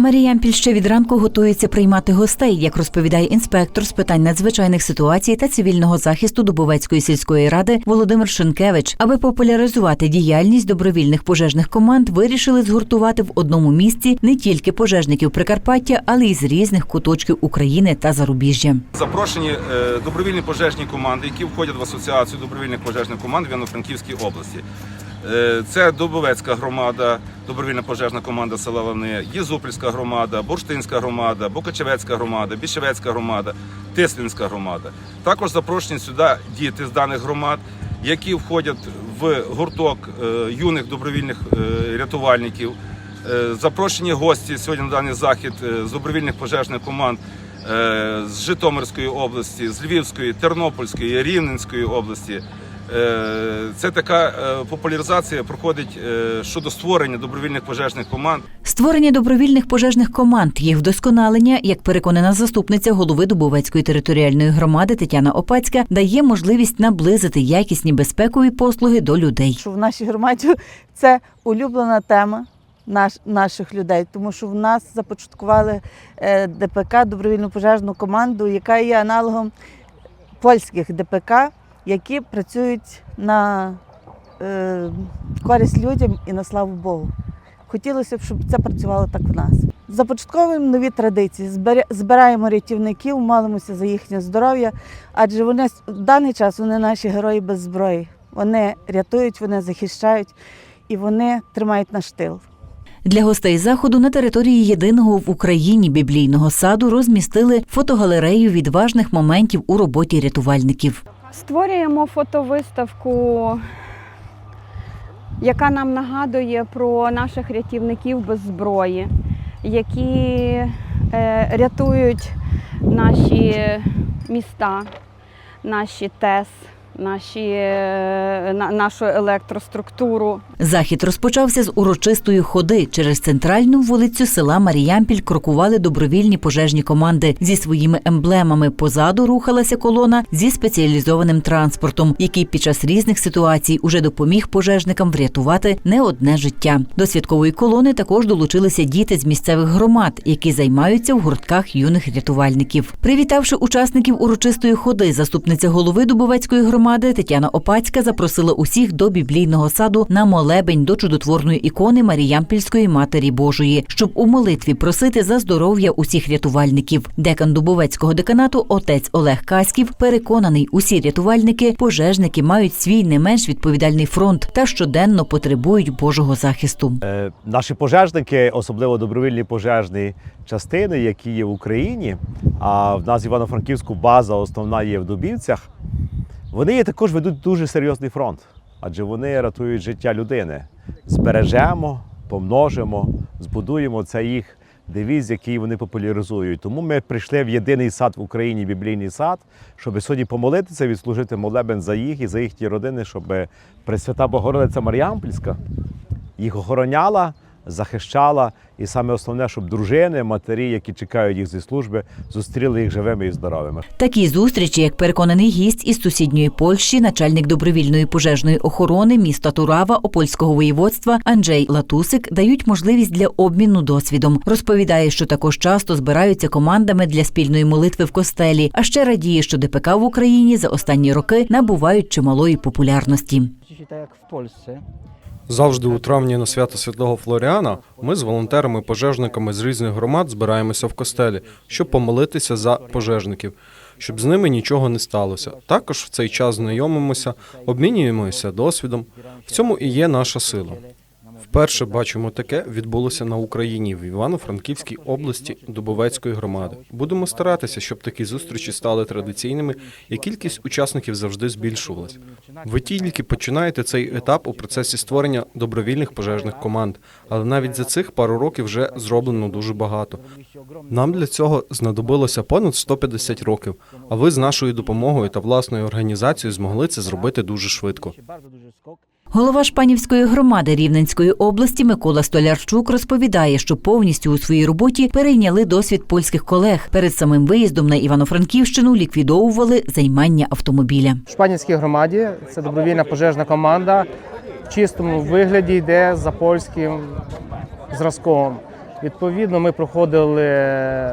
Маріямпіль ще від ранку готується приймати гостей, як розповідає інспектор з питань надзвичайних ситуацій та цивільного захисту Дубовецької сільської ради Володимир Шенкевич. Аби популяризувати діяльність добровільних пожежних команд, вирішили згуртувати в одному місці не тільки пожежників Прикарпаття, але й з різних куточків України та зарубіжжя. Запрошені е, добровільні пожежні команди, які входять в асоціацію добровільних пожежних команд в Івано-Франківській області. Е, Це Дубовецька громада, добровільна пожежна команда села Лавни, Єзупільська громада, Бурштинська громада, Бокачевецька громада, Бішевецька громада, Тислінська громада. Також запрошені сюди діти з даних громад, які входять в гурток е, юних добровільних е, рятувальників. Е, Запрошені гості сьогодні на даний захід з добровільних пожежних команд з Житомирської області, з Львівської, Тернопільської, Рівненської області. Е, Це така е, популяризація проходить е, щодо створення добровільних пожежних команд. Створення добровільних пожежних команд, їх вдосконалення, як переконана заступниця голови Дубовецької територіальної громади Тетяна Опацька, дає можливість наблизити якісні безпекові послуги до людей. що в нашій громаді це улюблена тема наш, наших людей, тому що в нас започаткували ДПК добровільну пожежну команду, яка є аналогом польських ДПК, які працюють на е, користь людям і на славу Богу. Хотілося б, щоб це працювало так в нас. Започатковуємо нові традиції, збираємо рятівників, молимося за їхнє здоров'я, адже вони в даний час вони наші герої без зброї. Вони рятують, вони захищають і вони тримають наш тил. Для гостей заходу на території єдиного в Україні біблійного саду розмістили фотогалерею відважних моментів у роботі рятувальників. Створюємо фотовиставку, яка нам нагадує про наших рятівників без зброї, які е, рятують наші міста, наші ТЕС, наші, е, на- нашу електроструктуру. Захід розпочався з урочистої ходи. Через центральну вулицю села Маріямпіль крокували добровільні пожежні команди зі своїми емблемами. Позаду рухалася колона зі спеціалізованим транспортом, який під час різних ситуацій уже допоміг пожежникам врятувати не одне життя. До святкової колони також долучилися діти з місцевих громад, які займаються в гуртках юних рятувальників. Привітавши учасників урочистої ходи, заступниця голови Дубовецької громади Тетяна Опацька запросила усіх до біблійного саду на молебень до чудотворної ікони Маріямпільської Матері Божої, щоб у молитві просити за здоров'я усіх рятувальників. Декан Дубовецького деканату отець Олег Каськів переконаний, усі рятувальники, пожежники мають свій не менш відповідальний фронт та щоденно потребують Божого захисту. Е, Наші пожежники, особливо добровільні пожежні частини, які є в Україні, а в нас Івано-Франківську база основна є в Дубівцях, вони також ведуть дуже серйозний фронт, адже вони рятують життя людини. Збережемо, помножимо, збудуємо це їх девіз, який вони популяризують. Тому ми прийшли в єдиний сад в Україні, біблійний сад, щоб сьогодні помолитися, відслужити молебен за їх і за їхні родини, щоб Пресвята Богородиця Маріампільська їх охороняла, захищала, і саме основне, щоб дружини, матері, які чекають їх зі служби, зустріли їх живими і здоровими. Такі зустрічі, як переконаний гість із сусідньої Польщі, начальник добровільної пожежної охорони міста Турава Опольського воєводства Анджей Латусик, дають можливість для обміну досвідом. Розповідає, що також часто збираються командами для спільної молитви в костелі. А ще радіє, що ДПК в Україні за останні роки набувають чималої популярності. Tak jak w Polsce, Завжди у травні на свято Святого Флоріана ми з волонтерами, пожежниками з різних громад збираємося в костелі, щоб помолитися за пожежників, щоб з ними нічого не сталося. Також в цей час знайомимося, обмінюємося досвідом. В цьому і є наша сила. Вперше бачимо таке відбулося на Україні в Івано-Франківській області Дубовецької громади. Будемо старатися, щоб такі зустрічі стали традиційними, і кількість учасників завжди збільшувалась. Ви тільки починаєте цей етап у процесі створення добровільних пожежних команд, але навіть за цих пару років вже зроблено дуже багато. Нам для цього знадобилося понад 150 років. А ви з нашою допомогою та власною організацією змогли це зробити дуже швидко. Голова Шпанівської громади Рівненської області Микола Столярчук розповідає, що повністю у своїй роботі перейняли досвід польських колег. Перед самим виїздом на Івано-Франківщину ліквідовували займання автомобіля. Шпанівській громаді це добровільна пожежна команда в чистому вигляді йде за польським зразком. Відповідно, ми проходили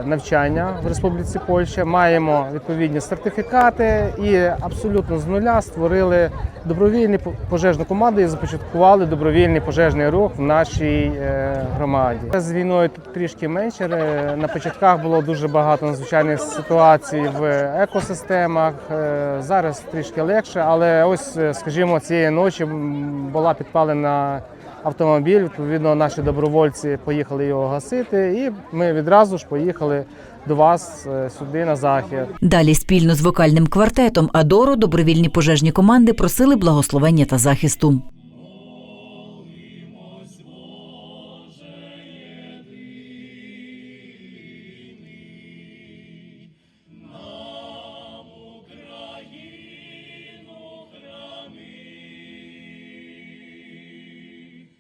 навчання в Республіці Польща, маємо відповідні сертифікати і абсолютно з нуля створили добровільні пожежну команду і започаткували добровільний пожежний рух в нашій е, громаді. З війною тут трішки менше. На початках було дуже багато надзвичайних ситуацій в екосистемах. Е, Зараз трішки легше, але ось, е, скажімо, цієї ночі була підпалена автомобіль. Відповідно, наші добровольці поїхали його гасити, і ми відразу ж поїхали до вас е, сюди на захід. Далі спільно з вокальним квартетом Адоро добровільні пожежні команди просили благословення та захисту.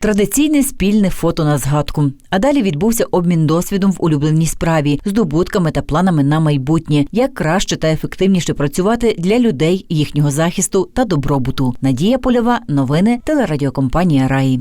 Традиційне спільне фото на згадку. А далі відбувся обмін досвідом в улюбленій справі, здобутками та планами на майбутнє, як краще та ефективніше працювати для людей, їхнього захисту та добробуту. Надія Польова, новини телерадіокомпанія Раї.